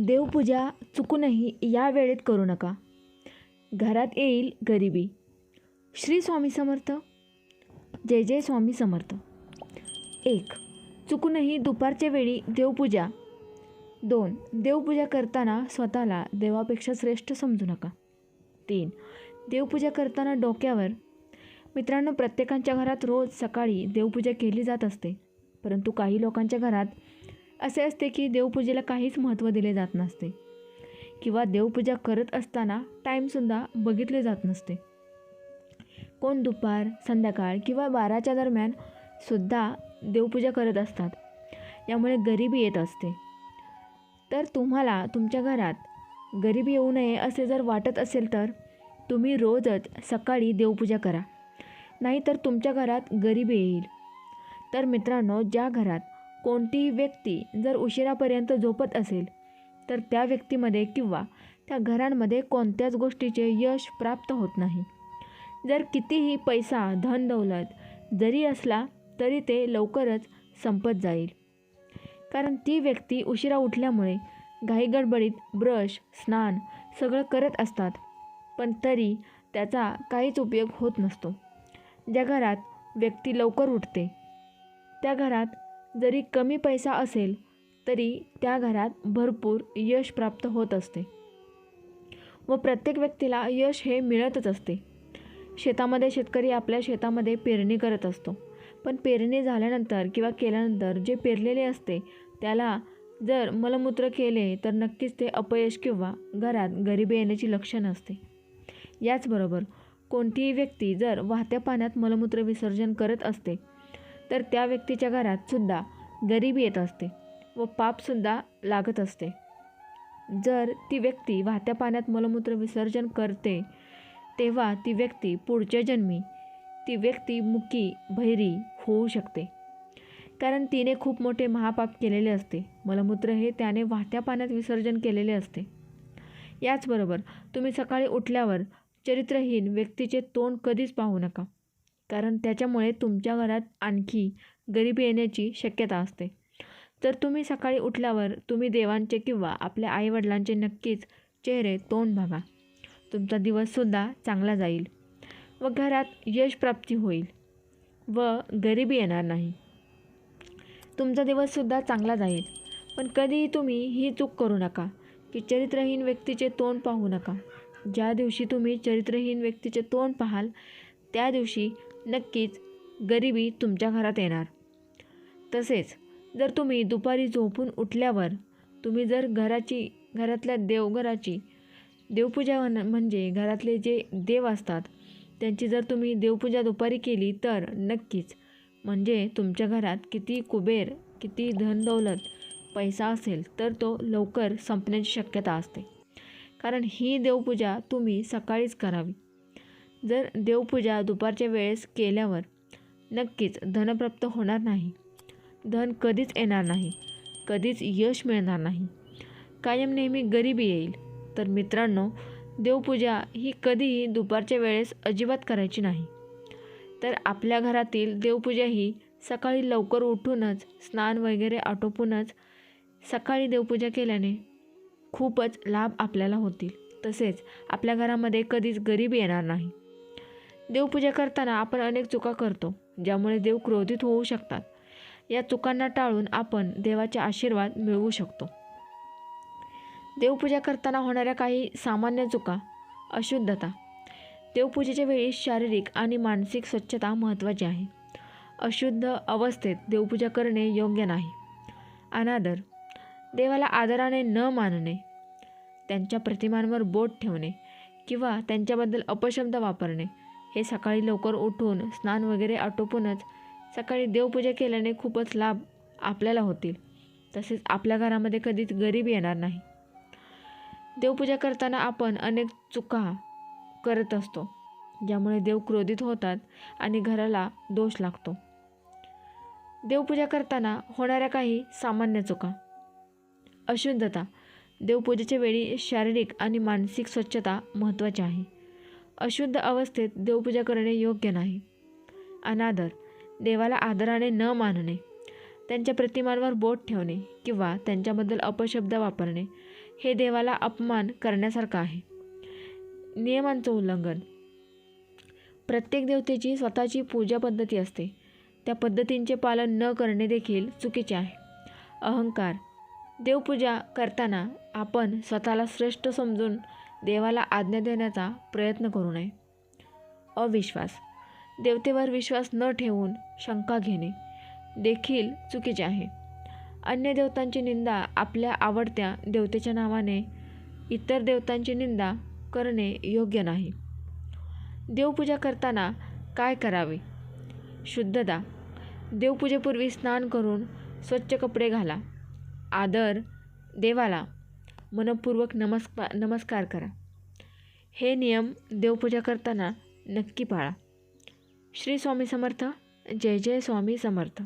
देवपूजा चुकूनही या वेळेत करू नका. घरात येईल गरिबी. श्री स्वामी समर्थ. जय जय स्वामी समर्थ. एक चुकूनही दुपारच्या वेळी देवपूजा. दोन देवपूजा करताना स्वतःला देवापेक्षा श्रेष्ठ समजू नका. तीन देवपूजा करताना डोक्यावर. मित्रांनो प्रत्येकांच्या घरात रोज सकाळी देवपूजा केली जात असते परंतु काही लोकांच्या घरात असे असते की देवपूजेला काहीच महत्त्व दिले जात नसते. किंवा देवपूजा करत असताना टाईमसुद्धा बघितले जात नसते. कोण दुपार संध्याकाळ किंवा बाराच्या दरम्यान सुद्धा देवपूजा करत असतात. यामुळे गरिबी येत असते. तर तुम्हाला तुमच्या घरात गरिबी येऊ नये असे जर वाटत असेल तर तुम्ही रोजच सकाळी देवपूजा करा. नाहीतर तुमच्या घरात गरिबी येईल. तर मित्रांनो ज्या घरात कोणतीही व्यक्ती जर उशिरापर्यंत झोपत असेल तर त्या व्यक्तीमध्ये किंवा त्या घरांमध्ये कोणत्याच गोष्टीचे यश प्राप्त होत नाही. जर कितीही पैसा धन दौलत जरी असला तरी ते लवकरच संपत जाईल. कारण ती व्यक्ती उशिरा उठल्यामुळे घाईगडबडीत ब्रश स्नान सगळं करत असतात पण तरी त्याचा काहीच उपयोग होत नसतो. ज्या घरात व्यक्ती लवकर उठते त्या घरात जरी कमी पैसा असेल तरी त्या घरात भरपूर यश प्राप्त होत असते. व प्रत्येक व्यक्तीला यश हे मिळतच असते. शेतामध्ये शेतकरी आपल्या शेतामध्ये पेरणी करत असतो. पण पेरणी झाल्यानंतर किंवा केल्यानंतर जे पेरलेले असते त्याला जर मलमूत्र केले तर नक्कीच ते अपयश किंवा घरात गरिबी येण्याची लक्षणं असते. याचबरोबर कोणतीही व्यक्ती जर वाहत्या पाण्यात मलमूत्र विसर्जन करत असते तर त्या व्यक्तीच्या घरात सुद्धा गरिबी येत असते व पापसुद्धा लागत असते. जर ती व्यक्ती वाहत्या पाण्यात मलमूत्र विसर्जन करते तेव्हा ती व्यक्ती पुढच्या जन्मी ती व्यक्ती मुकी भैरी होऊ शकते. कारण तिने खूप मोठे महापाप केलेले असते. मलमूत्र हे त्याने वाहत्या पाण्यात विसर्जन केलेले असते. याचबरोबर तुम्ही सकाळी उठल्यावर चरित्रहीन व्यक्तीचे तोंड कधीच पाहू नका. कारण त्याच्यामुळे तुमच्या घरात आणखी गरिबी येण्याची शक्यता असते. तर तुम्ही सकाळी उठल्यावर तुम्ही देवांचे किंवा आपल्या आईवडिलांचे नक्कीच चेहरे तोंड बघा. तुमचा दिवससुद्धा चांगला जाईल व घरात यशप्राप्ती होईल व गरिबी येणार नाही. तुमचा दिवससुद्धा चांगला जाईल पण कधीही तुम्ही ही चूक करू नका की चरित्रहीन व्यक्तीचे तोंड पाहू नका. ज्या दिवशी तुम्ही चरित्रहीन व्यक्तीचे तोंड पाहाल त्या दिवशी नक्कीच गरिबी तुमच्या घरात येणार. तसेच जर तुम्ही दुपारी झोपून उठल्यावर तुम्ही जर घराची घरातल्या देवघराची देवपूजा म्हणजे घरातले जे देव असतात त्यांची जर तुम्ही देवपूजा दुपारी केली तर नक्कीच म्हणजे तुमच्या घरात किती कुबेर किती धनदौलत पैसा असेल तर तो लवकर संपण्याची शक्यता असते. कारण ही देवपूजा तुम्ही सकाळीच करावी. जर देवपूजा दुपारच्या वेळेस केल्यावर नक्कीच धनप्राप्त होणार नाही. धन कधीच येणार नाही. कधीच यश मिळणार नाही. कायम नेहमी गरिबी येईल. तर मित्रांनो देवपूजा ही कधीही दुपारच्या वेळेस अजिबात करायची नाही. तर आपल्या घरातील देवपूजा ही सकाळी लवकर उठूनच स्नान वगैरे आटोपूनच सकाळी देवपूजा केल्याने खूपच लाभ आपल्याला होतील. तसेच आपल्या घरामध्ये कधीच गरिबी येणार नाही. देवपूजा करताना आपण अनेक चुका करतो ज्यामुळे देव क्रोधित होऊ शकतात. या चुकांना टाळून आपण देवाचे आशीर्वाद मिळवू शकतो. देवपूजा करताना होणाऱ्या काही सामान्य चुका अशुद्धता. देवपूजेच्या वेळी शारीरिक आणि मानसिक स्वच्छता महत्त्वाची आहे. अशुद्ध अवस्थेत देवपूजा करणे योग्य नाही. अनादर. देवाला आदराने न मानणे त्यांच्या प्रतिमांवर बोट ठेवणे किंवा त्यांच्याबद्दल अपशब्द वापरणे हे सकाळी लवकर उठून स्नान वगैरे आटोपूनच सकाळी देवपूजा केल्याने खूपच लाभ आपल्याला होतील. तसेच आपल्या घरामध्ये कधीच गरीब येणार नाही. देवपूजा करताना आपण अनेक चुका करत असतो ज्यामुळे देव क्रोधित होतात आणि घराला दोष लागतो. देवपूजा करताना होणाऱ्या काही सामान्य चुका. अशुद्धता देवपूजेच्या वेळी शारीरिक आणि मानसिक स्वच्छता महत्त्वाची आहे. अशुद्ध अवस्थेत देवपूजा करणे योग्य नाही. अनादर देवाला आदराने न मानणे त्यांच्या प्रतिमांवर बोट ठेवणे किंवा त्यांच्याबद्दल अपशब्द वापरणे हे देवाला अपमान करण्यासारखं आहे. नियमांचं उल्लंघन. प्रत्येक देवतेची स्वतःची पूजा पद्धती असते. त्या पद्धतींचे पालन न करणे देखील चुकीचे आहे. अहंकार. देवपूजा करताना आपण स्वतःला श्रेष्ठ समजून देवाला आज्ञा देण्याचा प्रयत्न करू नये. अविश्वास. देवतेवर विश्वास न ठेवून शंका घेणे देखील चुकीचे आहे. अन्य देवतांची निंदा आपल्या आवडत्या देवतेच्या नावाने इतर देवतांची निंदा करणे योग्य नाही. देवपूजा करताना काय करावे? शुद्धता देवपूजेपूर्वी स्नान करून स्वच्छ कपडे घाला. आदर देवाला. मनपूर्वक नमस्कार नमस्कार करा. हे नियम देवपूजा करताना नक्की पाळा. श्री स्वामी समर्थ. जय जय स्वामी समर्थ.